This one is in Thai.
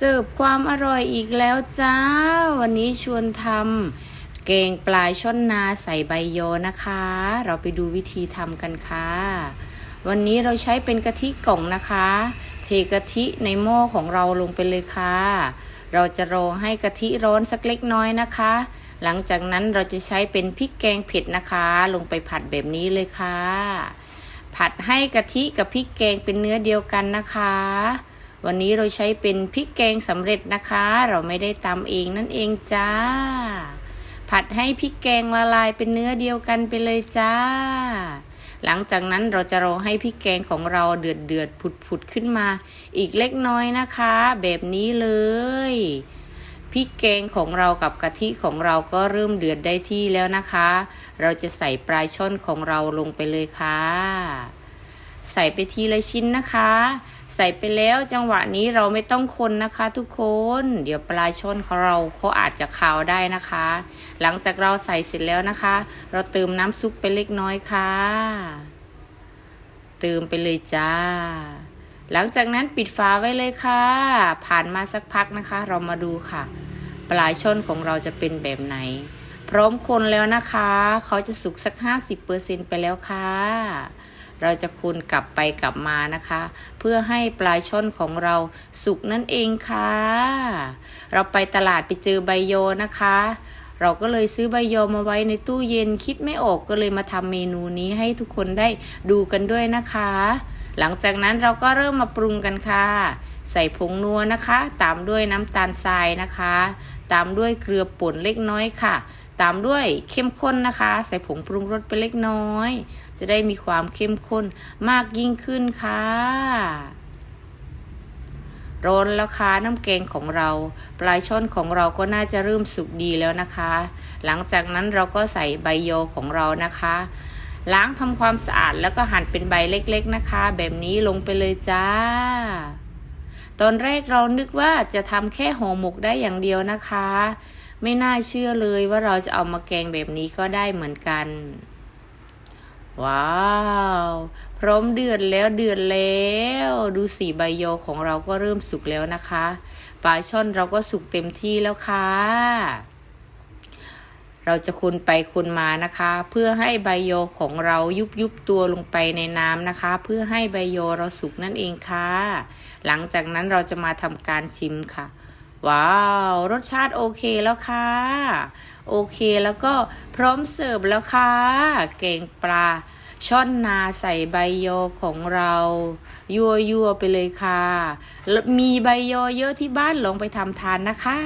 เสิร์ฟความอร่อยอีกแล้วจ้า วันนี้ชวนทำแกงปลายช่อนนาใส่ใบโยนะคะ เราไปดูวิธีทำกันค่ะ วันนี้เราใช้เป็นกะทิกล่องนะคะ เทกะทิในหม้อของเราลงไปเลยค่ะ เราจะรอให้กะทิร้อนสักเล็กน้อยนะคะ หลังจากนั้นเราจะใช้เป็นพริกแกงเผ็ดนะคะ ลงไปผัดแบบนี้เลยค่ะ ผัดให้กะทิกับพริกแกงเป็นเนื้อเดียวกันนะคะ วันนี้เราใช้เป็นพริกแกงสำเร็จนะคะ เราไม่ได้ตำเองนั่นเองจ้า ผัดให้พริกแกงละลายเป็นเนื้อเดียวกันไปเลยจ้า หลังจากนั้นเราจะรอให้พริกแกงของเราเดือดเดือดผุดผุดขึ้นมา อีกเล็กน้อยนะคะ แบบนี้เลยพริกแกงของเรากับกะทิของเราก็เริ่มเดือดได้ที่แล้วนะคะ เราจะใส่ปลายช่อนของเราลงไปเลยค่ะ ใส่ไปทีละชิ้นนะคะ ใส่ไปแล้วจังหวะนี้เราไม่ต้องคนนะคะ ทุกคน เดี๋ยวปลายช่อนของเราเขาอาจจะคาวได้นะคะ หลังจากเราใส่เสร็จแล้วนะคะ เราเติมน้ำซุปไปเล็กน้อยค่ะ เติมไปเลยจ้า หลังจากนั้นปิดฝาไว้เลยค่ะ ผ่านมาสักพักนะคะ เรามาดูค่ะ ปลายช่อนของเราจะเป็นแบบไหน พร้อมคนแล้วนะคะ เขาจะสุกสัก 50%ไปแล้วค่ะ เราจะคูณกลับไปกลับมานะคะ เพื่อให้ปลายช่อนของเราสุกนั่นเองค่ะ เราไปตลาดไปเจอใบโยนะคะ เราก็เลยซื้อใบโยมาไว้ในตู้เย็นคิดไม่ออกก็เลยมาทำเมนูนี้ให้ทุกคนได้ดูกันด้วยนะคะ หลังจากนั้นเราก็เริ่มมาปรุงกันค่ะ ใส่ผงนัวนะคะ ตามด้วยน้ำตาลทรายนะคะ ตามด้วยเกลือป่นเล็กน้อยค่ะ ตามด้วยเข้มข้นนะคะ ใส่ผงปรุงรสไปเล็กน้อย จะได้มีความเข้มข้นมากยิ่งขึ้นค่ะร้อนแล้วค่ะน้ำแกงของเรา ปลายช่อนของเราก็น่าจะเริ่มสุกดีแล้วนะคะ หลังจากนั้นเราก็ใส่ใบโยของเรานะคะ ล้างทำความสะอาดแล้วก็หั่นเป็นใบเล็กๆนะคะ แบบนี้ลงไปเลยจ้า ตอนแรกเรานึกว่าจะทำแค่ห่อหมกได้อย่างเดียวนะคะ ไม่น่าเชื่อเลยว่าเราจะเอามาแกงแบบนี้ก็ได้เหมือนกัน ว้าว พร้อมเดือดแล้วเดือดแล้ว ดูสีใบโยของเราก็เริ่มสุกแล้วนะคะปลาช่อนเราก็สุกเต็มที่แล้วค่ะ เราจะคนไปคนมานะคะ เพื่อให้ใบโยของเรายุบยุบตัวลงไปในน้ำนะคะ เพื่อให้ใบโยเราสุกนั่นเองค่ะ หลังจากนั้นเราจะมาทำการชิมค่ะ ว้าว รสชาติโอเคแล้วค่ะ โอเคแล้วก็พร้อมเสิร์ฟแล้วค่ะ เก่งปลาช่อนนาใส่ใบโยของเรา ยั่วยั่วไปเลยค่ะ มีใบโยเยอะที่บ้านลองไปทำทานนะคะ